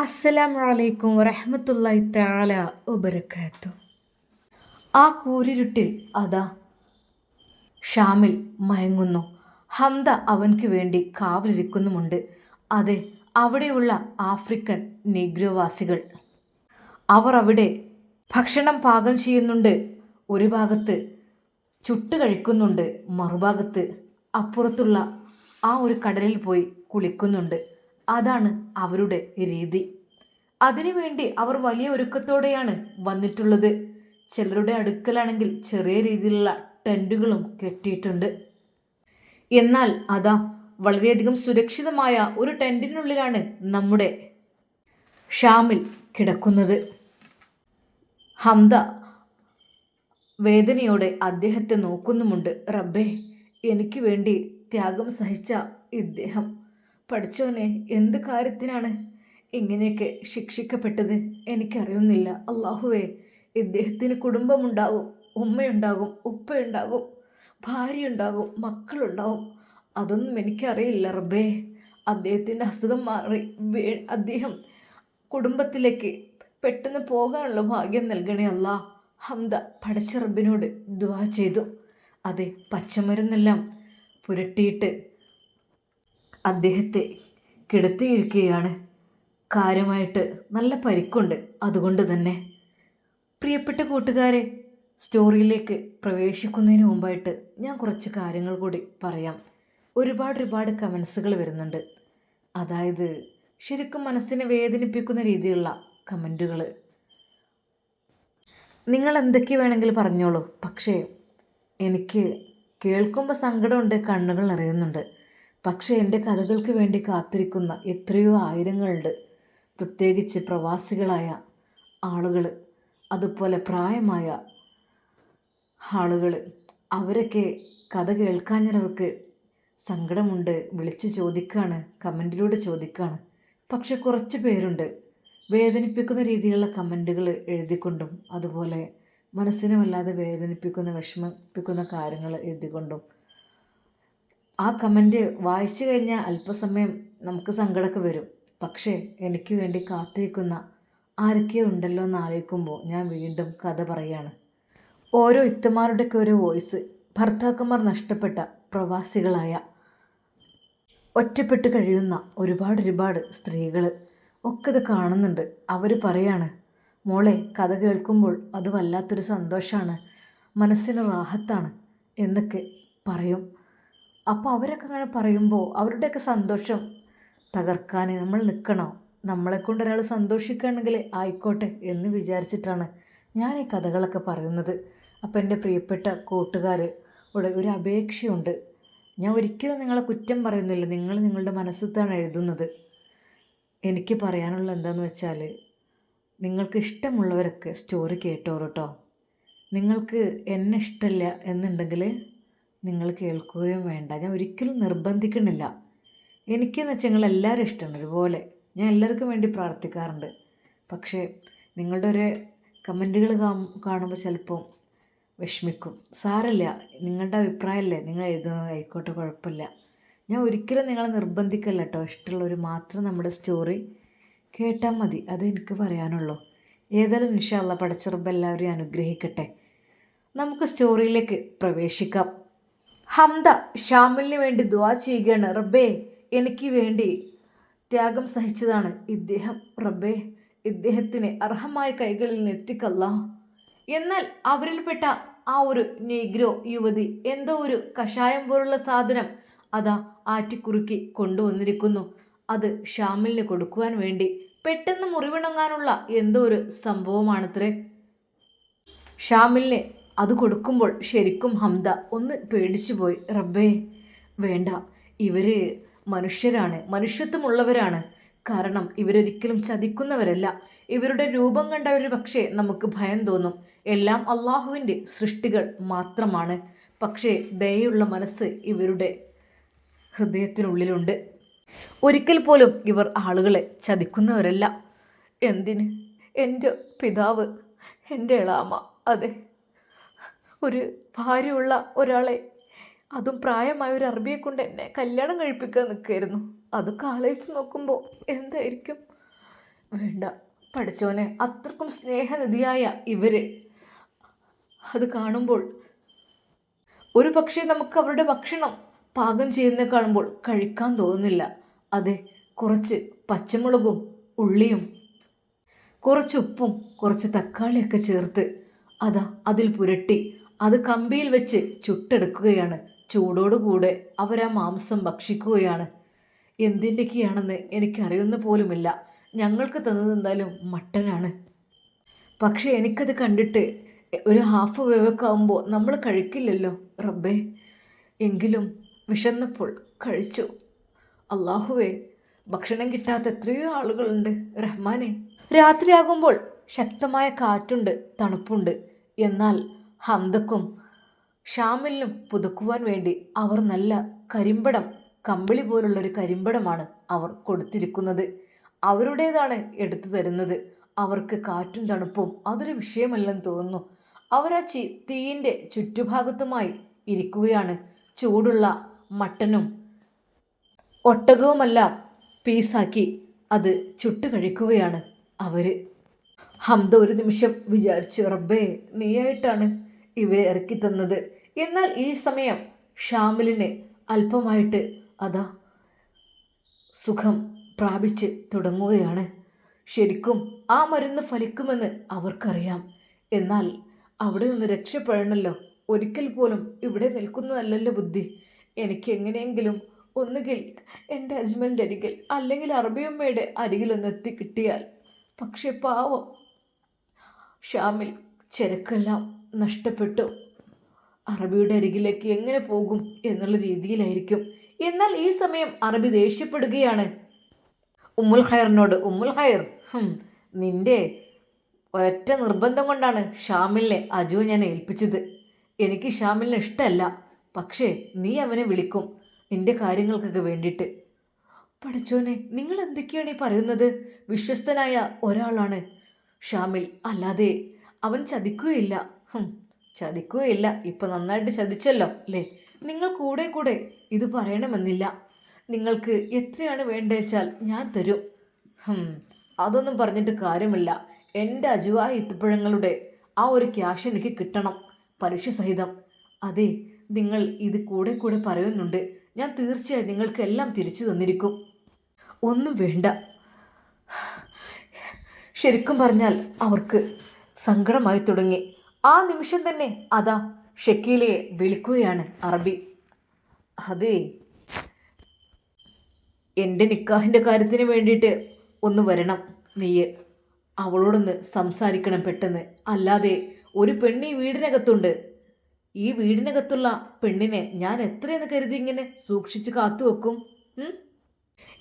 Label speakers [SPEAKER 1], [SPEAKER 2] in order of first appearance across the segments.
[SPEAKER 1] അസ്സലാമു അലൈക്കും വറഹമത്തല്ലായി താല ഉപരക്കാത്തു ആ കൂരിരുട്ടിൽ അതാ ഷാമിൽ മയങ്ങുന്നു. ഹംദ അവൻക്ക് വേണ്ടി കാവലിരിക്കുന്നുമുണ്ട്. അതെ അവിടെയുള്ള ആഫ്രിക്കൻ നീഗ്രോവാസികൾ. അവർ അവിടെ ഭക്ഷണം പാകം ചെയ്യുന്നുണ്ട്. ഒരു ഭാഗത്ത് ചുട്ട് കഴിക്കുന്നുണ്ട് മറുഭാഗത്ത് അപ്പുറത്തുള്ള ആ ഒരു കടലിൽ പോയി കുളിക്കുന്നുണ്ട്. അതാണ് അവരുടെ രീതി. അതിനുവേണ്ടി അവർ വലിയ ഒരുക്കത്തോടെയാണ് വന്നിട്ടുള്ളത്. ചിലരുടെ അടുക്കലാണെങ്കിൽ ചെറിയ രീതിയിലുള്ള ടെന്റുകളും കെട്ടിയിട്ടുണ്ട്. എന്നാൽ അതാ വളരെയധികം സുരക്ഷിതമായ ഒരു ടെന്റിനുള്ളിലാണ് നമ്മുടെ ഷാമിൽ കിടക്കുന്നത്. ഹംദ വേദനയോടെ അദ്ദേഹത്തെ നോക്കുന്നുമുണ്ട്. റബ്ബേ എനിക്ക് വേണ്ടി ത്യാഗം സഹിച്ച ഇദ്ദേഹം. പഠിച്ചോനെ എന്ത് കാര്യത്തിനാണ് ഇങ്ങനെയൊക്കെ ശിക്ഷിക്കപ്പെട്ടത്? എനിക്കറിയുന്നില്ല. അള്ളാഹുവേ ഇദ്ദേഹത്തിന് കുടുംബമുണ്ടാകും ഉമ്മയുണ്ടാകും ഉപ്പയുണ്ടാകും ഭാര്യയുണ്ടാകും മക്കളുണ്ടാകും. അതൊന്നും എനിക്കറിയില്ല റബ്ബേ. അദ്ദേഹത്തിന്റെ അസുഖം മാറി അദ്ദേഹം കുടുംബത്തിലേക്ക് പെട്ടെന്ന് പോകാനുള്ള ഭാഗ്യം നൽകണേ അല്ല ഹംദ പടച്ച റബ്ബിനോട് ദുവാ ചെയ്തു. അതെ പച്ചമരുന്നെല്ലാം പുരട്ടിയിട്ട് അദ്ദേഹത്തെ കിടത്തിയിരിക്കുകയാണ് കാര്യമായിട്ട് നല്ല പരിക്കുണ്ട് അതുകൊണ്ട് തന്നെ. പ്രിയപ്പെട്ട കൂട്ടുകാരെ സ്റ്റോറിയിലേക്ക് പ്രവേശിക്കുന്നതിന് മുമ്പായിട്ട് ഞാൻ കുറച്ച് കാര്യങ്ങൾ കൂടി പറയാം. ഒരുപാട് ഒരുപാട് കമൻസുകൾ വരുന്നുണ്ട്. അതായത് ശരിക്കും മനസ്സിനെ വേദനിപ്പിക്കുന്ന രീതിയിലുള്ള കമന്റുകൾ നിങ്ങൾ എന്തൊക്കെ വേണമെങ്കിൽ പറഞ്ഞോളൂ. പക്ഷേ എനിക്ക് കേൾക്കുമ്പോൾ സങ്കടമുണ്ട് കണ്ണുകൾ നിറയുന്നുണ്ട്. പക്ഷേ എന്റെ കഥകൾക്ക് വേണ്ടി കാത്തിരിക്കുന്ന എത്രയോ ആയിരങ്ങളുണ്ട്. പ്രത്യേകിച്ച് പ്രവാസികളായ ആളുകൾ അതുപോലെ പ്രായമായ ആളുകൾ അവരൊക്കെ കഥ കേൾക്കാഞ്ഞവർക്ക് സങ്കടമുണ്ട് വിളിച്ച് ചോദിക്കുകയാണ് കമന്റിലൂടെ ചോദിക്കുകയാണ് പക്ഷെ കുറച്ച് പേരുണ്ട്. വേദനിപ്പിക്കുന്ന രീതിയിലുള്ള കമന്റുകൾ എഴുതിക്കൊണ്ടും അതുപോലെ മനസ്സിനെ വല്ലാതെ വേദനിപ്പിക്കുന്ന വിഷമിപ്പിക്കുന്ന കാര്യങ്ങൾ എഴുതിക്കൊണ്ടും ആ കമന്റ് വായിച്ചു കഴിഞ്ഞാൽ അല്പസമയം നമുക്ക് സങ്കടമൊക്കെ വരും. പക്ഷേ എനിക്ക് വേണ്ടി കാത്തിരിക്കുന്ന ആരൊക്കെയോ ഉണ്ടല്ലോ എന്ന് ആലോചിക്കുമ്പോൾ ഞാൻ വീണ്ടും കഥ പറയാണ്. ഓരോ ഇത്തമാരുടെയൊക്കെ ഒരു വോയിസ് ഭർത്താക്കന്മാർ നഷ്ടപ്പെട്ട പ്രവാസികളായ ഒറ്റപ്പെട്ട് കഴിയുന്ന ഒരുപാട് ഒരുപാട് സ്ത്രീകൾ ഒക്കെ ഇത് കാണുന്നുണ്ട്. അവർ പറയാണ് മോളെ കഥ കേൾക്കുമ്പോൾ അത് വല്ലാത്തൊരു സന്തോഷമാണ് മനസ്സിന് റാഹത്താണ് എന്നൊക്കെ പറയും. അപ്പോൾ അവരൊക്കെ അങ്ങനെ പറയുമ്പോൾ അവരുടെയൊക്കെ സന്തോഷം തകർക്കാൻ നമ്മൾ നിൽക്കണോ. നമ്മളെ കൊണ്ട് ഒരാൾ സന്തോഷിക്കുകയാണെങ്കിൽ ആയിക്കോട്ടെ എന്ന് വിചാരിച്ചിട്ടാണ് ഞാൻ ഈ കഥകളൊക്കെ പറയുന്നത്. അപ്പോൾ എന്റെ പ്രിയപ്പെട്ട കൂട്ടുകാർ ഇവിടെ ഒരു അപേക്ഷയുണ്ട്. ഞാൻ ഒരിക്കലും നിങ്ങളെ കുറ്റം പറയുന്നില്ല. നിങ്ങൾ നിങ്ങളുടെ മനസ്സിലാണ് എഴുതുന്നത്. എനിക്ക് പറയാനുള്ള എന്താണെന്ന് വെച്ചാൽ നിങ്ങൾക്ക് ഇഷ്ടമുള്ളവരൊക്കെ സ്റ്റോറി കേട്ടോ കേട്ടോ നിങ്ങൾക്ക് എന്നെ ഇഷ്ടമില്ല എന്നുണ്ടെങ്കിൽ നിങ്ങൾ കേൾക്കുകയും വേണ്ട. ഞാൻ ഒരിക്കലും നിർബന്ധിക്കണില്ല എനിക്കെന്ന് വെച്ചാൽ നിങ്ങൾ എല്ലാവരും ഇഷ്ടമാണ്. ഒരുപോലെ ഞാൻ എല്ലാവർക്കും വേണ്ടി പ്രാർത്ഥിക്കാറുണ്ട്. പക്ഷേ നിങ്ങളുടെ ഒരു കമന്റുകൾ കാണുമ്പോൾ ചിലപ്പോൾ വിഷമിക്കും. സാരമില്ല നിങ്ങളുടെ അഭിപ്രായമല്ലേ നിങ്ങൾ എഴുതുന്നത്? ആയിക്കോട്ടെ കുഴപ്പമില്ല. ഞാൻ ഒരിക്കലും നിങ്ങളെ നിർബന്ധിക്കല്ല കേട്ടോ. ഇഷ്ടമുള്ളവർ മാത്രം നമ്മുടെ സ്റ്റോറി കേട്ടാൽ മതി. അത് എനിക്ക് പറയാനുള്ളൂ. ഏതായാലും നിഷാള്ള പടച്ചെറുമ്പ് എല്ലാവരെയും അനുഗ്രഹിക്കട്ടെ. നമുക്ക് സ്റ്റോറിയിലേക്ക് പ്രവേശിക്കാം. ഹംദ ഷാമിലിന് വേണ്ടി ദുവാ ചെയ്യുകയാണ്. റബ്ബേ എനിക്ക് വേണ്ടി ത്യാഗം സഹിച്ചതാണ് ഇദ്ദേഹം. റബ്ബേ ഇദ്ദേഹത്തിന് അർഹമായ കൈകളിൽ നിന്ന് എത്തിക്കല്ല എന്നാൽ അവരിൽപ്പെട്ട ആ ഒരു നീഗ്രോ യുവതി എന്തോ ഒരു കഷായം പോലുള്ള സാധനം അതാ ആറ്റിക്കുറുക്കി കൊണ്ടുവന്നിരിക്കുന്നു. അത് ഷാമിലിന് കൊടുക്കുവാൻ വേണ്ടി പെട്ടെന്ന് മുറിവിണങ്ങാനുള്ള എന്തോ ഒരു സംഭവമാണത്രേ. ഷാമിലിന് അത് കൊടുക്കുമ്പോൾ ശരിക്കും ഹംദ. ഒന്ന് പേടിച്ചു പോയി. റബ്ബേ വേണ്ട. ഇവർ മനുഷ്യരാണ്. മനുഷ്യത്വമുള്ളവരാണ്. കാരണം ഇവരൊരിക്കലും ചതിക്കുന്നവരല്ല. ഇവരുടെ രൂപം കണ്ട ഒരു പക്ഷേ നമുക്ക് ഭയം തോന്നും. എല്ലാം അള്ളാഹുവിന്റെ സൃഷ്ടികൾ മാത്രമാണ്. പക്ഷേ ദയുള്ള മനസ്സ് ഇവരുടെ ഹൃദയത്തിനുള്ളിലുണ്ട്. ഒരിക്കൽ പോലും ഇവർ ആളുകളെ ചതിക്കുന്നവരല്ല. എന്തിന്? എന്റെ പിതാവ് എന്റെ ഇളാമ അതെ. ഒരു ഭാര്യയുള്ള ഒരാളെ അതും പ്രായമായ ഒരു അറബിയെ കൊണ്ട് എന്നെ കല്യാണം കഴിപ്പിക്കാൻ നിൽക്കുമായിരുന്നു അതൊക്കെ ആലോചിച്ച് നോക്കുമ്പോൾ എന്തായിരിക്കും? വേണ്ട പഠിച്ചവനെ അത്രക്കും സ്നേഹനിധിയായ ഇവർ. അത് കാണുമ്പോൾ ഒരു പക്ഷേ നമുക്ക് അവരുടെ ഭക്ഷണം പാകം ചെയ്യുന്നത് കാണുമ്പോൾ കഴിക്കാൻ തോന്നുന്നില്ല. അതെ കുറച്ച് പച്ചമുളകും ഉള്ളിയും കുറച്ച് ഉപ്പും കുറച്ച് തക്കാളിയൊക്കെ ചേർത്ത് അതാ അതിൽ പുരട്ടി അത് കമ്പിയിൽ വെച്ച് ചുട്ടെടുക്കുകയാണ്. ചൂടോടുകൂടെ അവരാ മാംസം ഭക്ഷിക്കുകയാണ്. എന്തിന്റെയൊക്കെയാണെന്ന് എനിക്കറിയുന്ന പോലുമില്ല. ഞങ്ങൾക്ക് തന്നത് എന്തായാലും മട്ടനാണ്. പക്ഷേ എനിക്കത് കണ്ടിട്ട് ഒരു ഹാഫ് വേവൊക്കെ ആകുമ്പോൾ നമ്മൾ കഴിക്കില്ലല്ലോ റബ്ബേ. എങ്കിലും വിശന്നപ്പോൾ കഴിച്ചു. അള്ളാഹുവേ ഭക്ഷണം കിട്ടാത്ത എത്രയോ ആളുകളുണ്ട് റഹ്മാനെ. രാത്രിയാകുമ്പോൾ ശക്തമായ കാറ്റുണ്ട് തണുപ്പുണ്ട്. എന്നാൽ ഹംദക്കും ഷാമിലിനും പുതുക്കുവാൻ വേണ്ടി അവർ നല്ല കരിമ്പടം കമ്പിളി പോലുള്ളൊരു കരിമ്പടമാണ് അവർ കൊടുത്തിരിക്കുന്നത്. അവരുടേതാണ് എടുത്തു തരുന്നത്. അവർക്ക് കാറ്റും തണുപ്പും അതൊരു വിഷയമല്ലെന്ന് തോന്നുന്നു. അവർ ആ ചി തീയിന്റെ ചുറ്റുഭാഗത്തുമായി ഇരിക്കുകയാണ്. ചൂടുള്ള മട്ടനും ഒട്ടകവുമെല്ലാം പീസാക്കി അത് ചുട്ട് കഴിക്കുകയാണ് അവർ ഹംദ ഒരു നിമിഷം വിചാരിച്ചു റബ്ബേ നീയായിട്ടാണ് ഇവരെ ഇറക്കി തന്നത്. എന്നാൽ ഈ സമയം ഷാമിലിന് അല്പമായിട്ട് അതാ സുഖം പ്രാപിച്ച് തുടങ്ങുകയാണ്. ശരിക്കും ആ മരുന്ന് ഫലിക്കുമെന്ന് അവർക്കറിയാം. എന്നാൽ അവിടെ നിന്ന് രക്ഷപ്പെടണമല്ലോ ഒരിക്കൽ പോലും ഇവിടെ നിൽക്കുന്നതല്ലല്ലോ ബുദ്ധി. എനിക്ക് എങ്ങനെയെങ്കിലും ഒന്നുകിൽ എന്റെ ഹസ്ബൻഡ് അരികിൽ അല്ലെങ്കിൽ അറബിയമ്മയുടെ അരികിലൊന്ന് എത്തി കിട്ടിയാൽ പക്ഷെ പാവം ഷാമിൽ ചെരക്കെല്ലാം നഷ്ടപ്പെട്ടു. അറബിയുടെ അരികിലേക്ക് എങ്ങനെ പോകും എന്നുള്ള രീതിയിലായിരിക്കും. എന്നാൽ ഈ സമയം അറബി ദേഷ്യപ്പെടുകയാണ്. ഉമ്മുൽ ഖൈറിനോട് ഉമ്മുൽ ഖൈർ നിന്റെ ഒരൊറ്റ നിർബന്ധം കൊണ്ടാണ് ഷാമിലിനെ അജു ഞാൻ ഏൽപ്പിച്ചത്. എനിക്ക് ഷാമിലിനെ ഇഷ്ടമല്ല. പക്ഷേ നീ അവനെ വിളിക്കും നിന്റെ കാര്യങ്ങൾക്കൊക്കെ വേണ്ടിയിട്ട്. പഠിച്ചോനെ നിങ്ങൾ എന്തൊക്കെയാണ് ഈ പറയുന്നത്? വിശ്വസ്തനായ ഒരാളാണ് ഷാമിൽ. അല്ലാതെ അവൻ ചതിക്കുകയില്ല. ചതിക്കുകയില്ല. ഇപ്പം നന്നായിട്ട് ചതിച്ചല്ലോ അല്ലേ? നിങ്ങൾ കൂടെ കൂടെ ഇത് പറയണമെന്നില്ല. നിങ്ങൾക്ക് എത്രയാണ് വേണ്ടതെച്ചാൽ ഞാൻ തരും. അതൊന്നും പറഞ്ഞിട്ട് കാര്യമില്ല. എന്റെ അജുവായ ഇത്തുപ്പഴങ്ങളുടെ ആ ഒരു ക്യാഷ് എനിക്ക് കിട്ടണം പലിശ സഹിതം അതെ നിങ്ങൾ ഇത് കൂടെ കൂടെ പറയുന്നുണ്ട്. ഞാൻ തീർച്ചയായും നിങ്ങൾക്ക് എല്ലാം തിരിച്ചു തന്നിരിക്കും. ഒന്നും വേണ്ട. ശരിക്കും പറഞ്ഞാൽ അവർക്ക് സങ്കടമായി തുടങ്ങി. ആ നിമിഷം തന്നെ അതാ ഷക്കീലയെ വിളിക്കുകയാണ് അറബി. അതേ എന്റെ നിക്കാഹിന്റെ കാര്യത്തിന് വേണ്ടിയിട്ട് ഒന്ന് വരണം നീയ്. അവളോടൊന്ന് സംസാരിക്കണം പെട്ടെന്ന്. അല്ലാതെ ഒരു പെണ്ണി വീടിനകത്തുണ്ട്. ഈ വീടിനകത്തുള്ള പെണ്ണിനെ ഞാൻ എത്രയെന്ന് കരുതി ഇങ്ങനെ സൂക്ഷിച്ച് കാത്തു വെക്കും?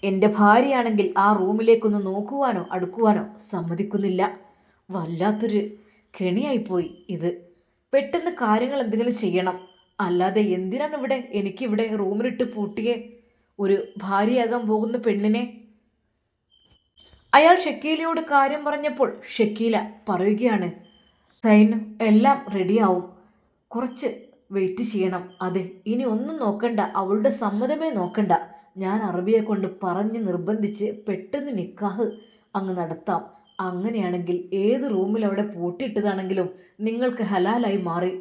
[SPEAKER 1] എന്റെ ഭാര്യയാണെങ്കിൽ ആ റൂമിലേക്കൊന്ന് നോക്കുവാനോ അടുക്കുവാനോ സമ്മതിക്കുന്നില്ല. വല്ലാത്തൊരു കെണിയായിപ്പോയി ഇത്. പെട്ടെന്ന് കാര്യങ്ങൾ എന്തെങ്കിലും ചെയ്യണം. അല്ലാതെ എന്തിനാണ് ഇവിടെ എനിക്കിവിടെ റൂമിലിട്ട് പൂട്ടിയ ഒരു ഭാര്യയാകാൻ പോകുന്ന പെണ്ണിനെ? അയാൾ ഷക്കീലയോട് കാര്യം പറഞ്ഞപ്പോൾ ഷക്കീല പറയുകയാണ് സൈൻ എല്ലാം റെഡിയാവും. കുറച്ച് വെയിറ്റ് ചെയ്യണം. അതെ ഇനി ഒന്നും നോക്കണ്ട. അവളുടെ സമ്മതമേ നോക്കണ്ട. ഞാൻ അറബിയെ കൊണ്ട് പറഞ്ഞ് നിർബന്ധിച്ച് പെട്ടെന്ന് നിക്കാഹ് അങ്ങ് നടത്താം. അങ്ങനെയാണെങ്കിൽ ഏത് റൂമിൽ അവിടെ പൂട്ടിയിട്ടതാണെങ്കിലും നിങ്ങൾക്ക് ഹലാലായി മാറി.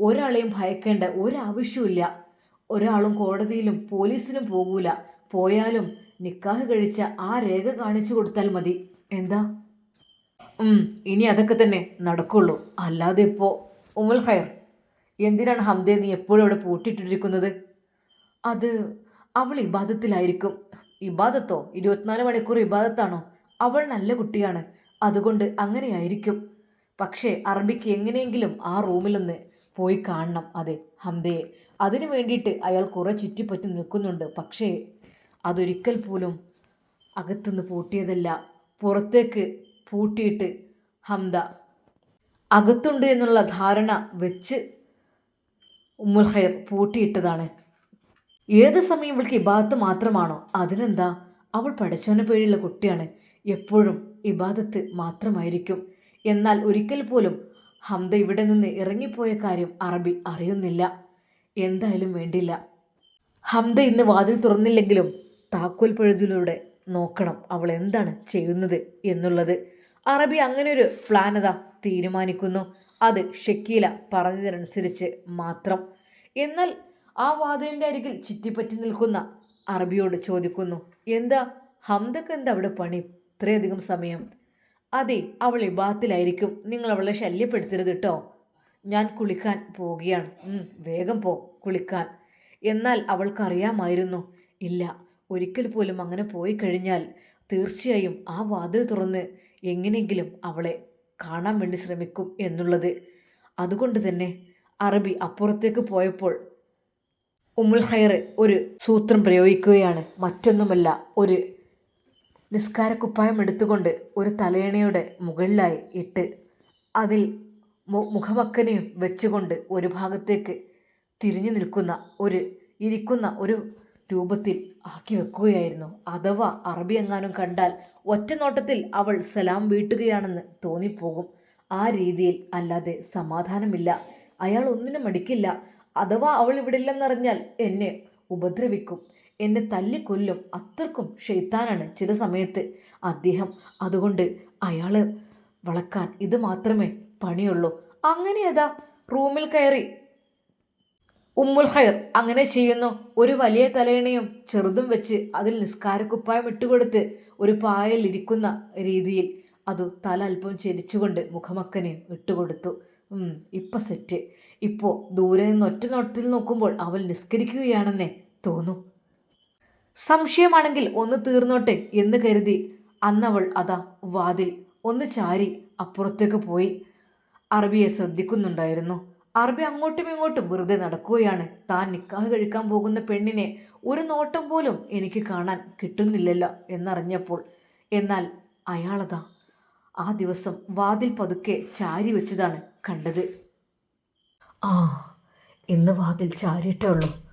[SPEAKER 1] ഒരാളെയും ഭയക്കേണ്ട ഒരാവശ്യമില്ല ഒരാളും കോടതിയിലും പോലീസിലും പോകൂല. പോയാലും നിക്കാഹ് കഴിച്ച ആ രേഖ കാണിച്ചു കൊടുത്താൽ മതി. എന്താ? ഇനി അതൊക്കെ തന്നെ നടക്കുള്ളൂ. അല്ലാതെ ഇപ്പോൾ ഉമുൽ ഹയർ എന്തിനാണ് ഹംദെ നീ എപ്പോഴും അവിടെ പൂട്ടിയിട്ടിരിക്കുന്നത്? അത് അവൾ ഇബാദത്തിലായിരിക്കും. ഇബാദത്തോ? ഇരുപത്തിനാല് മണിക്കൂർ ഇബാദത്താണോ? അവൾ നല്ല കുട്ടിയാണ്. അതുകൊണ്ട് അങ്ങനെയായിരിക്കും. പക്ഷേ അറബിക്ക് എങ്ങനെയെങ്കിലും ആ റൂമിലൊന്ന് പോയി കാണണം അതെ ഹംദയെ അതിനു വേണ്ടിയിട്ട് അയാൾ കുറേ ചുറ്റിപ്പറ്റി നിൽക്കുന്നുണ്ട്. പക്ഷേ അതൊരിക്കൽ പോലും അകത്തുനിന്ന് പൂട്ടിയതല്ല. പുറത്തേക്ക് പൂട്ടിയിട്ട് ഹംദ. അകത്തുണ്ട് എന്നുള്ള ധാരണ വെച്ച് ഉമ്മുൽ ഖൈർ പൂട്ടിയിട്ടതാണ്. ഏത് സമയം ഇവൾക്ക് ഇബാത്ത് മാത്രമാണോ? അതിനെന്താ? അവൾ പഠിച്ചവനെ പേടിയുള്ള കുട്ടിയാണ്. എപ്പോഴും ഇബാദത്ത് മാത്രമായിരിക്കും. എന്നാൽ ഒരിക്കൽ പോലും ഹംദ ഇവിടെ നിന്ന് ഇറങ്ങിപ്പോയ കാര്യം അറബി അറിയുന്നില്ല. എന്തായാലും വേണ്ടില്ല. ഹംദ ഇന്ന് വാതിൽ തുറന്നില്ലെങ്കിലും താക്കോൽ പഴുതിലൂടെ നോക്കണം അവൾ എന്താണ് ചെയ്യുന്നത് എന്നുള്ളത്. അറബി അങ്ങനെ ഒരു പ്ലാൻ തീരുമാനിക്കുന്നു. അത് ഷക്കീല പറഞ്ഞതിനനുസരിച്ച് മാത്രം. എന്നാൽ ആ വാതിലിന്റെ അരികിൽ ചുറ്റിപ്പറ്റി നിൽക്കുന്ന അറബിയോട് ചോദിക്കുന്നു എന്താ? ഹംദക്ക് എന്താ അവിടെ പണി? ഇത്രയധികം സമയം. അതെ അവൾ ഇബാത്തിലായിരിക്കും നിങ്ങൾ അവളെ ശല്യപ്പെടുത്തരുത് കേട്ടോ ഞാൻ കുളിക്കാൻ പോവുകയാണ്. വേഗം പോ കുളിക്കാൻ. എന്നാൽ അവൾക്കറിയാമായിരുന്നു. ഇല്ല ഒരിക്കൽ പോലും അങ്ങനെ പോയി കഴിഞ്ഞാൽ തീർച്ചയായും ആ വാതിൽ തുറന്ന് എങ്ങനെയെങ്കിലും അവളെ കാണാൻ വേണ്ടി ശ്രമിക്കും എന്നുള്ളത്. അതുകൊണ്ട് തന്നെ അറബി അപ്പുറത്തേക്ക് പോയപ്പോൾ ഉമ്മുൽ ഖൈർ ഒരു സൂത്രം പ്രയോഗിക്കുകയാണ്. മറ്റൊന്നുമല്ല ഒരു നിസ്കാരക്കുപ്പായം എടുത്തുകൊണ്ട് ഒരു തലയണയുടെ മുകളിലായി ഇട്ട് അതിൽ മുഖമക്കനെയും വെച്ചുകൊണ്ട് ഒരു ഭാഗത്തേക്ക് തിരിഞ്ഞു നിൽക്കുന്ന ഒരു ഇരിക്കുന്ന ഒരു രൂപത്തിൽ ആക്കി വെക്കുകയായിരുന്നു. അഥവാ അറബി എങ്ങാനും കണ്ടാൽ ഒറ്റ നോട്ടത്തിൽ അവൾ സലാം വീട്ടുകയാണെന്ന് തോന്നിപ്പോകും. ആ രീതിയിൽ അല്ലാതെ സമാധാനമില്ല. അയാൾ ഒന്നിനും മടിക്കില്ല. അഥവാ അവൾ ഇവിടില്ലെന്നറിഞ്ഞാൽ എന്നെ ഉപദ്രവിക്കും. എന്നെ തല്ലിക്കൊല്ലും അത്രക്കും ഷെയ്ത്താനാണ് ചില സമയത്ത്. അദ്ദേഹം അതുകൊണ്ട് അയാൾ വളക്കാൻ ഇത് മാത്രമേ പണിയുള്ളൂ. അങ്ങനെ അതാ റൂമിൽ കയറി. ഉമ്മുൽ ഖൈർ അങ്ങനെ ചെയ്യുന്നു. ഒരു വലിയ തലയണയും ചെറുതും വെച്ച് അതിൽ നിസ്കാരക്കുപ്പായം ഇട്ടുകൊടുത്ത് ഒരു പായൽ ഇരിക്കുന്ന രീതിയിൽ അത് തല അല്പം ചെരിച്ചുകൊണ്ട് മുഖമക്കനെയും ഇട്ടുകൊടുത്തു. ഇപ്പൊ സെറ്റ് ഇപ്പോൾ ദൂരെ നിന്ന് ഒറ്റ നോട്ടത്തിൽ നോക്കുമ്പോൾ അവൾ നിസ്കരിക്കുകയാണെന്നേ തോന്നും. സംശയമാണെങ്കിൽ ഒന്ന് തീർന്നോട്ടെ എന്ന് കരുതി. അന്നവൾ അതാ വാതിൽ ഒന്ന് ചാരി അപ്പുറത്തേക്ക് പോയി. അറബിയെ ശ്രദ്ധിക്കുന്നുണ്ടായിരുന്നു. അറബി അങ്ങോട്ടും ഇങ്ങോട്ടും വെറുതെ നടക്കുകയാണ്. താൻ നിക്കാഹ് കഴിക്കാൻ പോകുന്ന പെണ്ണിനെ ഒരു നോട്ടം പോലും എനിക്ക് കാണാൻ കിട്ടുന്നില്ലല്ലോ എന്നറിഞ്ഞപ്പോൾ എന്നാൽ അയാളതാ ആ ദിവസം വാതിൽ പതുക്കെ ചാരി വെച്ചതാണ് കണ്ടത്. ആ ഇന്ന് വാതിൽ ചാരിയിട്ടേ ഉള്ളൂ.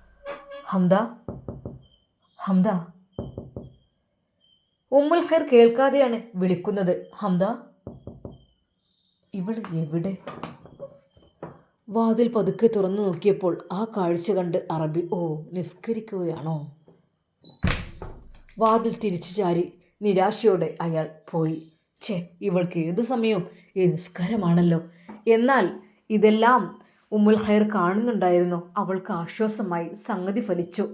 [SPEAKER 1] ഹംദ ഹംദ. ഉമ്മുൽ ഖൈർ കേൾക്കാതെയാണ് വിളിക്കുന്നത്. ഹംദ. ഇവൾ എവിടെ? വാതിൽ പതുക്കെ തുറന്നു നോക്കിയപ്പോൾ ആ കാഴ്ച കണ്ട് അറബി ഓ നിസ്കരിക്കുകയാണോ? വാതിൽ തിരിച്ചു ചാരി നിരാശയോടെ അയാൾ പോയി. ഛേ ഇവൾക്ക് ഏത് സമയവും ഈ നിസ്കാരമാണല്ലോ. എന്നാൽ ഇതെല്ലാം ഉമ്മുൽ ഖൈർ കാണുന്നുണ്ടായിരുന്നു. അവൾക്ക് ആശ്വാസമായി സംഗതി ഫലിച്ചു.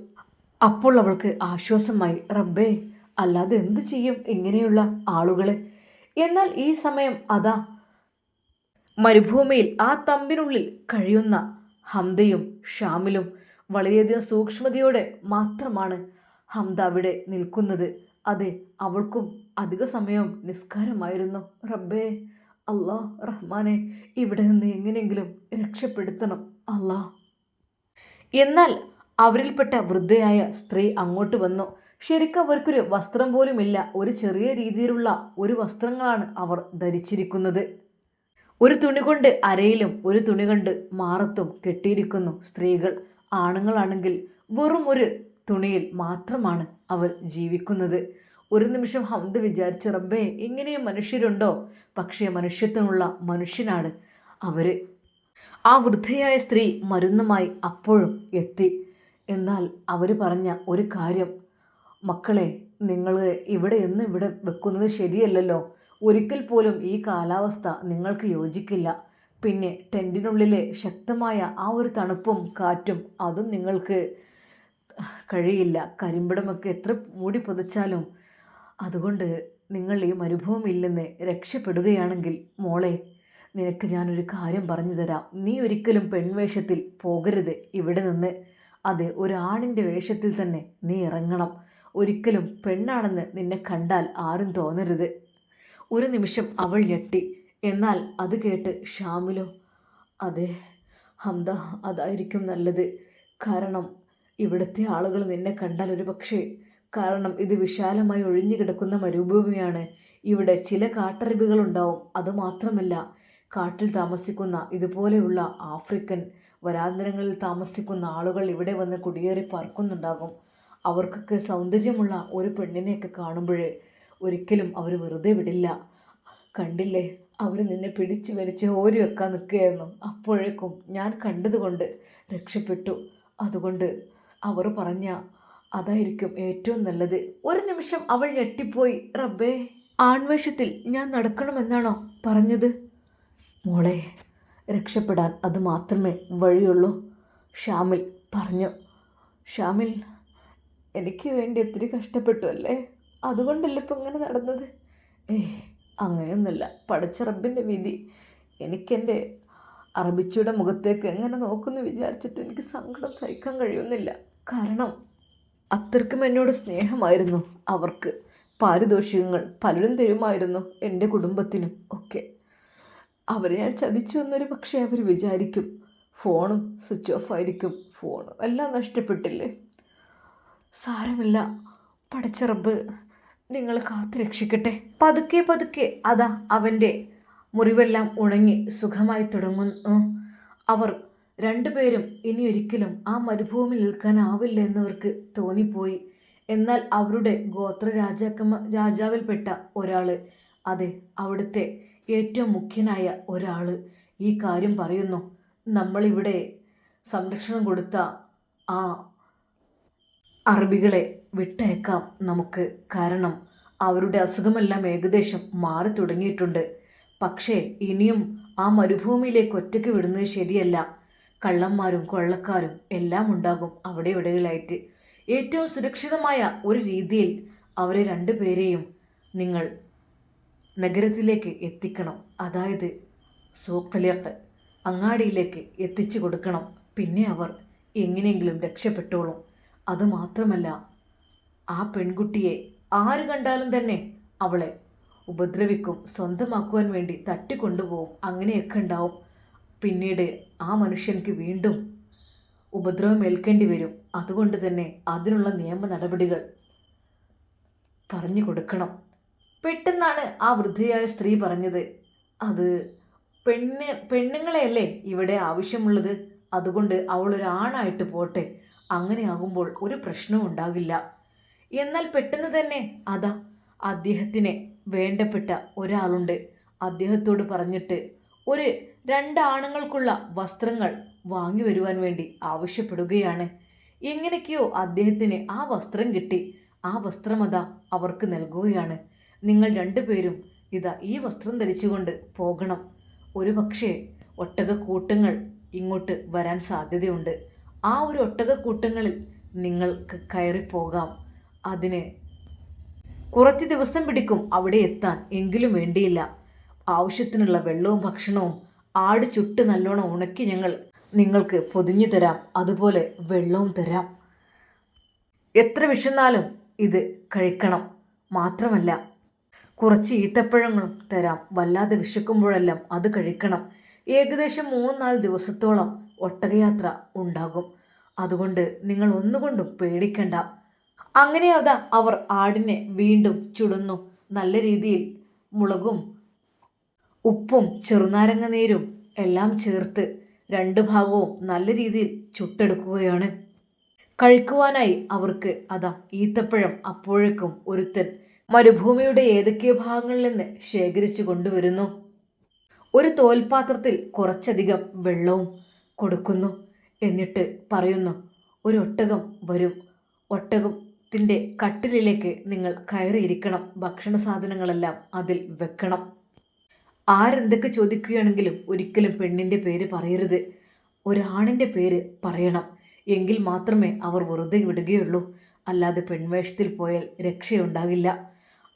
[SPEAKER 1] അപ്പോൾ അവൾക്ക് ആശ്വാസമായി റബ്ബേ അല്ലാതെ എന്ത് ചെയ്യും? ഇങ്ങനെയുള്ള ആളുകളെ. എന്നാൽ ഈ സമയം അതാ. മരുഭൂമിയിൽ ആ തമ്പിനുള്ളിൽ കഴിയുന്ന ഹംദയും ഷാമിലും വളരെയധികം സൂക്ഷ്മതയോടെ മാത്രമാണ് ഹംദ അവിടെ നിൽക്കുന്നത്. അതെ അവൾക്കും അധിക സമയം നിസ്കാരമായിരുന്നു. റബ്ബേ അല്ലാ റഹ്മാനെ ഇവിടെ നിന്ന് എങ്ങനെയെങ്കിലും രക്ഷപ്പെടുത്തണം അല്ലാ എന്നാൽ അവരിൽപ്പെട്ട വൃദ്ധയായ സ്ത്രീ അങ്ങോട്ട് വന്നു. ശരിക്കും അവർക്കൊരു വസ്ത്രം പോലുമില്ല. ഒരു ചെറിയ രീതിയിലുള്ള ഒരു വസ്ത്രങ്ങളാണ് അവർ ധരിച്ചിരിക്കുന്നത്. ഒരു തുണി കൊണ്ട് അരയിലും ഒരു തുണി കൊണ്ട് മാറത്തും കെട്ടിയിരിക്കുന്നു സ്ത്രീകൾ. ആണുങ്ങളാണെങ്കിൽ വെറും ഒരു തുണിയിൽ മാത്രമാണ് അവർ ജീവിക്കുന്നത്. ഒരു നിമിഷം ഹംദ് വിചാരിച്ച റബ്ബേ ഇങ്ങനെയും മനുഷ്യരുണ്ടോ? പക്ഷേ മനുഷ്യത്വമുള്ള മനുഷ്യനാണ് അവർ ആ വൃദ്ധയായ സ്ത്രീ മരുന്നുമായി അപ്പോഴും എത്തി. എന്നാൽ അവർ പറഞ്ഞ ഒരു കാര്യം. മക്കളെ നിങ്ങൾ ഇവിടെ എന്ന് ഇവിടെ വെക്കുന്നത് ശരിയല്ലല്ലോ. ഒരിക്കൽ പോലും ഈ കാലാവസ്ഥ നിങ്ങൾക്ക് യോജിക്കില്ല. പിന്നെ ടെന്റിനുള്ളിലെ ശക്തമായ ആ ഒരു തണുപ്പും കാറ്റും അതും നിങ്ങൾക്ക് കഴിയില്ല. കരിമ്പിടമൊക്കെ എത്ര മൂടി പുതച്ചാലും അതുകൊണ്ട് നിങ്ങൾ ഈ മരുഭൂമിയിൽ നിന്ന് രക്ഷപ്പെടുകയാണെങ്കിൽ മോളെ നിനക്ക് ഞാനൊരു കാര്യം പറഞ്ഞു തരാം. നീ ഒരിക്കലും പെൺവേഷത്തിൽ പോകരുത് ഇവിടെ നിന്ന്. അതെ ഒരു ആണിന്റെ വേഷത്തിൽ തന്നെ നീ ഇറങ്ങണം. ഒരിക്കലും പെണ്ണാണെന്ന് നിന്നെ കണ്ടാൽ ആരും തോന്നരുത്. ഒരു നിമിഷം അവൾ ഞെട്ടി. എന്നാൽ അത് കേട്ട് ഷാമിലോ അതെ ഹംദ അതായിരിക്കും നല്ലത്. കാരണം ഇവിടുത്തെ ആളുകൾ നിന്നെ കണ്ടാൽ ഒരു പക്ഷേ കാരണം ഇത് വിശാലമായി ഒഴിഞ്ഞു കിടക്കുന്ന മരുഭൂമിയാണ്. ഇവിടെ ചില കാട്ടറിവുകളുണ്ടാവും അതുമാത്രമല്ല കാട്ടിൽ താമസിക്കുന്ന ഇതുപോലെയുള്ള ആഫ്രിക്കൻ വരാന്തരങ്ങളിൽ താമസിക്കുന്ന ആളുകൾ ഇവിടെ വന്ന് കുടിയേറി പാർക്കുന്നുണ്ടാകും. അവർക്കൊക്കെ സൗന്ദര്യമുള്ള ഒരു പെണ്ണിനെയൊക്കെ കാണുമ്പോഴേ ഒരിക്കലും അവർ വെറുതെ വിടില്ല. കണ്ടില്ലേ അവർ നിന്നെ പിടിച്ചു വലിച്ച് ഓരി വെക്കാൻ നിൽക്കുകയായിരുന്നു. അപ്പോഴേക്കും ഞാൻ കണ്ടതുകൊണ്ട് രക്ഷപ്പെട്ടു. അതുകൊണ്ട് അവർ പറഞ്ഞ അതായിരിക്കും ഏറ്റവും നല്ലത്. ഒരു നിമിഷം അവൾ ഞെട്ടിപ്പോയി. റബ്ബേ ആൺവേഷത്തിൽ ഞാൻ നടക്കണമെന്നാണോ പറഞ്ഞത്? മോളെ രക്ഷപ്പെടാൻ അത് മാത്രമേ വഴിയുള്ളൂ ഷാമിൽ പറഞ്ഞു. ഷാമിൽ എനിക്ക് വേണ്ടി ഒത്തിരി കഷ്ടപ്പെട്ടു അല്ലേ? അതുകൊണ്ടല്ലേ ഇപ്പം ഇങ്ങനെ നടന്നത്? ഏയ് അങ്ങനെയൊന്നുമില്ല. പഠിച്ച റബ്ബിന്റെ വിധി. എനിക്കെന്റെ അറബിച്ചയുടെ മുഖത്തേക്ക് എങ്ങനെ നോക്കുമെന്ന് വിചാരിച്ചിട്ട് എനിക്ക് സങ്കടം സഹിക്കാൻ കഴിയുന്നില്ല. കാരണം അത്രക്കും എന്നോട് സ്നേഹമായിരുന്നു അവർക്ക്. പാരിതോഷികങ്ങൾ പലരും തരുമായിരുന്നു എന്റെ കുടുംബത്തിനും ഒക്കെ. അവരെ ഞാൻ ചതിച്ചു എന്നൊരു പക്ഷേ അവർ വിചാരിക്കും. ഫോണും സ്വിച്ച് ഓഫ് ആയിരിക്കും. ഫോണും എല്ലാം നഷ്ടപ്പെട്ടില്ലേ? സാരമില്ല. പഠിച്ച റബ്ബ് നിങ്ങൾ കാത്തു രക്ഷിക്കട്ടെ. പതുക്കെ പതുക്കെ അതാ അവന്റെ മുറിവെല്ലാം ഉണങ്ങി സുഖമായി തുടങ്ങുന്നു. അവർ രണ്ടുപേരും ഇനി ഒരിക്കലും ആ മരുഭൂമി നിൽക്കാനാവില്ല എന്നവർക്ക് തോന്നിപ്പോയി. എന്നാൽ അവരുടെ ഗോത്ര രാജാക്കന്മ രാജാവിൽപ്പെട്ട ഒരാൾ അതെ അവിടുത്തെ ഏറ്റവും മുഖ്യനായ ഒരാൾ ഈ കാര്യം പറയുന്നു. നമ്മളിവിടെ സംരക്ഷണം കൊടുത്ത ആ അറബികളെ വിട്ടയക്കാം നമുക്ക്. കാരണം അവരുടെ അസുഖമെല്ലാം ഏകദേശം മാറി തുടങ്ങിയിട്ടുണ്ട്. പക്ഷേ ഇനിയും ആ മരുഭൂമിയിലേക്ക് ഒറ്റയ്ക്ക് വിടുന്നത് ശരിയല്ല. കള്ളന്മാരും കൊള്ളക്കാരും എല്ലാം ഉണ്ടാകും അവിടെ ഇവിടെകളായിട്ട് ഏറ്റവും സുരക്ഷിതമായ ഒരു രീതിയിൽ അവരെ രണ്ടുപേരെയും നിങ്ങൾ നഗരത്തിലേക്ക് എത്തിക്കണം. അതായത് സൂക്കിലേക്ക് അങ്ങാടിയിലേക്ക് എത്തിച്ചു കൊടുക്കണം. പിന്നെ അവർ എങ്ങനെയെങ്കിലും രക്ഷപ്പെട്ടോളും. അതുമാത്രമല്ല ആ പെൺകുട്ടിയെ ആര് കണ്ടാലും തന്നെ അവളെ ഉപദ്രവിക്കും സ്വന്തമാക്കുവാൻ വേണ്ടി തട്ടിക്കൊണ്ടുപോകും അങ്ങനെയൊക്കെ ഉണ്ടാവും. പിന്നീട് ആ മനുഷ്യൻക്ക് വീണ്ടും ഉപദ്രവം ഏൽക്കേണ്ടി വരും. അതുകൊണ്ട് തന്നെ അതിനുള്ള നിയമ നടപടികൾ പറഞ്ഞു കൊടുക്കണം. പെട്ടെന്നാണ് ആ വൃദ്ധയായ സ്ത്രീ പറഞ്ഞത്. അത് പെണ്ണ് പെണ്ണുങ്ങളെയല്ലേ ഇവിടെ ആവശ്യമുള്ളത്? അതുകൊണ്ട് അവൾ ഒരാണായിട്ട് പോട്ടെ. അങ്ങനെയാകുമ്പോൾ ഒരു പ്രശ്നവും ഉണ്ടാകില്ല. എന്നാൽ പെട്ടെന്ന് തന്നെ അതാ അദ്ദേഹത്തിന് വേണ്ടപ്പെട്ട ഒരാളുണ്ട്. അദ്ദേഹത്തോട് പറഞ്ഞിട്ട് ഒരു രണ്ടാണുങ്ങൾക്കുള്ള വസ്ത്രങ്ങൾ വാങ്ങി വരുവാൻ വേണ്ടി ആവശ്യപ്പെടുകയാണ്. എങ്ങനെയൊക്കെയോ അദ്ദേഹത്തിന് ആ വസ്ത്രം കിട്ടി. ആ വസ്ത്രമത അവർക്ക് നൽകുകയാണ്. നിങ്ങൾ രണ്ടുപേരും ഇതാ ഈ വസ്ത്രം ധരിച്ചുകൊണ്ട് പോകണം. ഒരു പക്ഷേ ഒട്ടകക്കൂട്ടങ്ങൾ ഇങ്ങോട്ട് വരാൻ സാധ്യതയുണ്ട്. ആ ഒരു ഒട്ടകക്കൂട്ടങ്ങളിൽ നിങ്ങൾക്ക് കയറിപ്പോകാം അതിന് കുറച്ച് ദിവസം പിടിക്കും അവിടെ എത്താൻ. എങ്കിലും വേണ്ടിയില്ല. ആവശ്യത്തിനുള്ള വെള്ളവും ഭക്ഷണവും ആട് ചുട്ട് നല്ലോണം ഉണക്കി ഞങ്ങൾ നിങ്ങൾക്ക് പൊതിഞ്ഞു തരാം. അതുപോലെ വെള്ളവും തരാം. എത്ര വിശന്നാലും ഇത് കഴിക്കണം. മാത്രമല്ല കുറച്ച് ഈത്തപ്പഴങ്ങളും തരാം. വല്ലാതെ വിശക്കുമ്പോഴെല്ലാം അത് കഴിക്കണം. ഏകദേശം മൂന്നാൽ ദിവസത്തോളം ഒട്ടകയാത്ര ഉണ്ടാകും. അതുകൊണ്ട് നിങ്ങൾ ഒന്നുകൊണ്ടും പേടിക്കണ്ട. അങ്ങനെ അതാ അവർ ആടിനെ വീണ്ടും ചുടുന്നു. നല്ല രീതിയിൽ മുളകും ഉപ്പും ചെറുനാരങ്ങ നീരും എല്ലാം ചേർത്ത് രണ്ട് ഭാഗവും നല്ല രീതിയിൽ ചുട്ടെടുക്കുകയാണ്. കഴിക്കുവാനായി അവർക്ക് അതാ ഈത്തപ്പഴം അപ്പോഴേക്കും ഒരുത്തൻ മരുഭൂമിയുടെ ഏതൊക്കെ ഭാഗങ്ങളിൽ നിന്ന് ശേഖരിച്ചു കൊണ്ടുവരുന്നു. ഒരു തോൽപാത്രത്തിൽ കുറച്ചധികം വെള്ളവും കൊടുക്കുന്നു എന്നിട്ട് പറയുന്നു ഒരു ഒട്ടകം വരും. ഒട്ടകത്തിന്റെ കട്ടിലിലേക്ക് നിങ്ങൾ കയറിയിരിക്കണം. ഭക്ഷണ സാധനങ്ങളെല്ലാം അതിൽ വെക്കണം. ആരെന്തൊക്കെ ചോദിക്കുകയാണെങ്കിലും ഒരിക്കലും പെണ്ണിന്റെ പേര് പറയരുത്. ഒരാണിന്റെ പേര് പറയണം. എങ്കിൽ മാത്രമേ അവർ വെറുതെ വിടുകയുള്ളൂ. അല്ലാതെ പെൺവേഷത്തിൽ പോയാൽ രക്ഷയുണ്ടാകില്ല.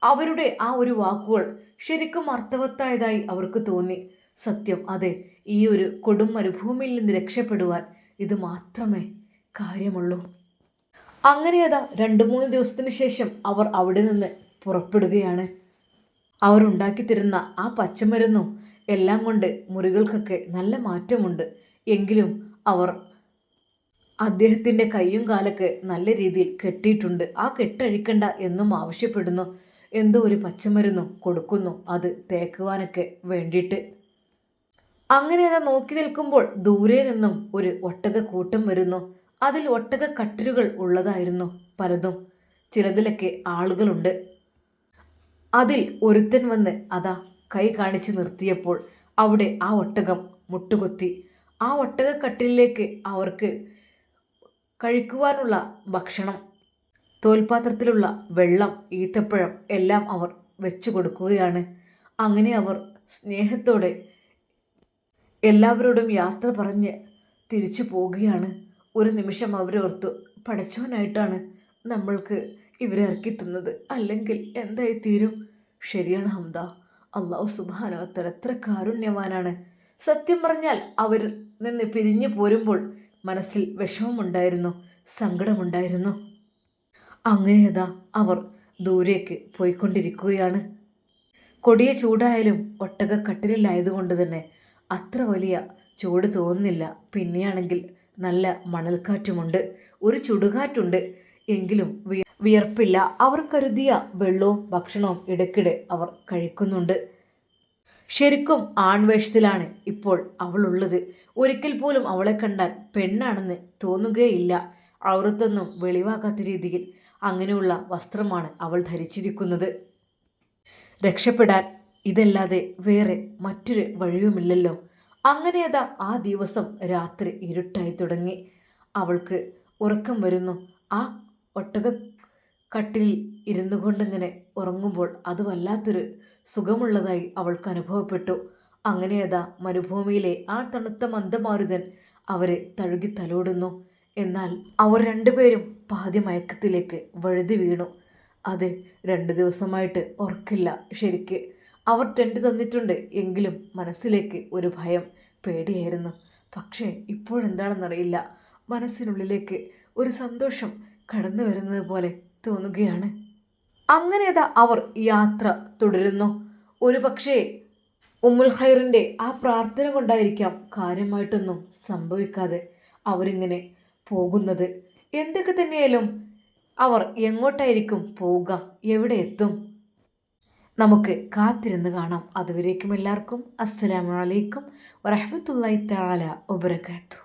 [SPEAKER 1] അവരുടെ ആ ഒരു വാക്കുകൾ ശരിക്കും അർത്ഥവത്തായതായി അവർക്ക് തോന്നി. സത്യം അതെ ഈ ഒരു കൊടും മരുഭൂമിയിൽ നിന്ന് രക്ഷപ്പെടുവാൻ ഇത് മാത്രമേ കാര്യമുള്ളൂ. അങ്ങനെ അതാ രണ്ട് മൂന്ന് ദിവസത്തിന് ശേഷം അവർ അവിടെ നിന്ന് പുറപ്പെടുകയാണ്. അവർ ഉണ്ടാക്കി തരുന്ന ആ പച്ചമരുന്നും എല്ലാം കൊണ്ട് മുറികൾക്കൊക്കെ നല്ല മാറ്റമുണ്ട്. എങ്കിലും അവർ അദ്ദേഹത്തിന്റെ കൈയും കാലൊക്കെ നല്ല രീതിയിൽ കെട്ടിയിട്ടുണ്ട്. ആ കെട്ടഴിക്കണ്ട എന്നും ആവശ്യപ്പെടുന്നു. എന്തോ ഒരു പച്ചമരുന്നും കൊടുക്കുന്നു അത് തേക്കുവാനൊക്കെ വേണ്ടിയിട്ട്. അങ്ങനെ അത് നോക്കി നിൽക്കുമ്പോൾ ദൂരെ നിന്നും ഒരു ഒട്ടക കൂട്ടം വരുന്നു. അതിൽ ഒട്ടക കട്ടിലുകൾ ഉള്ളതായിരുന്നു പലതും. ചിലതിലൊക്കെ ആളുകളുണ്ട്. അതിൽ ഒരുത്തൻ വന്ന് അതാ കൈ കാണിച്ച് നിർത്തിയപ്പോൾ അവിടെ ആ ഒട്ടകം മുട്ടുകുത്തി. ആ ഒട്ടകക്കട്ടിലേക്ക് അവർക്ക് കഴിക്കുവാനുള്ള ഭക്ഷണം തോൽപാത്രത്തിലുള്ള വെള്ളം ഈത്തപ്പഴം എല്ലാം അവർ വെച്ചു കൊടുക്കുകയാണ്. അങ്ങനെ അവർ സ്നേഹത്തോടെ എല്ലാവരോടും യാത്ര പറഞ്ഞ് തിരിച്ചു പോവുകയാണ്. ഒരു നിമിഷം അവരോർത്തു പഠിച്ചവനായിട്ടാണ് നമ്മൾക്ക് ഇവരെ ഇറക്കി തന്നത്. അല്ലെങ്കിൽ എന്തായി തീരും ശരിയാണ് ഹംദ. അള്ളാഹു സുബാനവത്തർ എത്ര കാരുണ്യവാനാണ്. സത്യം പറഞ്ഞാൽ അവർ നിന്ന് പിരിഞ്ഞു പോരുമ്പോൾ മനസ്സിൽ വിഷമമുണ്ടായിരുന്നു സങ്കടമുണ്ടായിരുന്നു. അങ്ങനെയതാ അവർ ദൂരേക്ക് പോയിക്കൊണ്ടിരിക്കുകയാണ്. കൊടിയ ചൂടായാലും ഒട്ടക ഒട്ടകക്കട്ടിലായതുകൊണ്ട് തന്നെ അത്ര വലിയ ചൂട് തോന്നുന്നില്ല. പിന്നെയാണെങ്കിൽ നല്ല മണൽക്കാറ്റുമുണ്ട്. ഒരു ചുടുകാറ്റുണ്ട്. എങ്കിലും വിയർപ്പില്ല. അവർ കരുതിയ വെള്ളവും ഭക്ഷണവും ഇടയ്ക്കിടെ അവർ കഴിക്കുന്നുണ്ട്. ശരിക്കും ആൺവേഷത്തിലാണ് ഇപ്പോൾ അവളുള്ളത്. ഒരിക്കൽ പോലും അവളെ കണ്ടാൽ പെണ്ണാണെന്ന് തോന്നുകയില്ല. ഔറത്തൊന്നും വെളിവാക്കാത്ത രീതിയിൽ അങ്ങനെയുള്ള വസ്ത്രമാണ് അവൾ ധരിച്ചിരിക്കുന്നത്. രക്ഷപ്പെടാൻ ഇതല്ലാതെ വേറെ മറ്റൊരു വഴിയുമില്ലല്ലോ. അങ്ങനെ അതാ ആ ദിവസം രാത്രി ഇരുട്ടായി തുടങ്ങി. അവൾക്ക് ഉറക്കം വരുന്നു. ആ ഒട്ടക കട്ടിൽ ഇരുന്നു കൊണ്ടിങ്ങനെ ഉറങ്ങുമ്പോൾ അത് വല്ലാത്തൊരു സുഖമുള്ളതായി അവൾക്ക് അനുഭവപ്പെട്ടു. അങ്ങനെ അതാ മരുഭൂമിയിലെ ആ തണുത്ത മന്ദമാരുതൻ അവരെ തഴുകി തലോടുന്നു. എന്നാൽ അവർ രണ്ടുപേരും പാതി മയക്കത്തിലേക്ക് വഴുതി വീണു. അതെ രണ്ട് ദിവസമായിട്ട് ഉറക്കില്ല ശരിക്ക്. അവർ ടെന്റ് തന്നിട്ടുണ്ട് എങ്കിലും മനസ്സിലേക്ക് ഒരു ഭയം പേടിയായിരുന്നു. പക്ഷേ ഇപ്പോഴെന്താണെന്നറിയില്ല. മനസ്സിനുള്ളിലേക്ക് ഒരു സന്തോഷം കടന്നു വരുന്നത് പോലെ തോന്നുകയാണ്. അങ്ങനെ അതാ അവർ യാത്ര തുടരുന്നു. ഒരു പക്ഷേ ഉമ്മുൽ ഖൈറിന്റെ ആ പ്രാർത്ഥന കൊണ്ടായിരിക്കാം കാര്യമായിട്ടൊന്നും സംഭവിക്കാതെ അവരിങ്ങനെ പോകുന്നത്. എന്തൊക്കെ തന്നെയായാലും അവർ എങ്ങോട്ടായിരിക്കും പോവുക? എവിടെ എത്തും? നമുക്ക് കാത്തിരുന്ന് കാണാം. അതുവരേക്കും എല്ലാവർക്കും. അസ്സലാമലൈക്കും വറഹ്മത്തുള്ളാഹി തആല വബറകാതുഹു.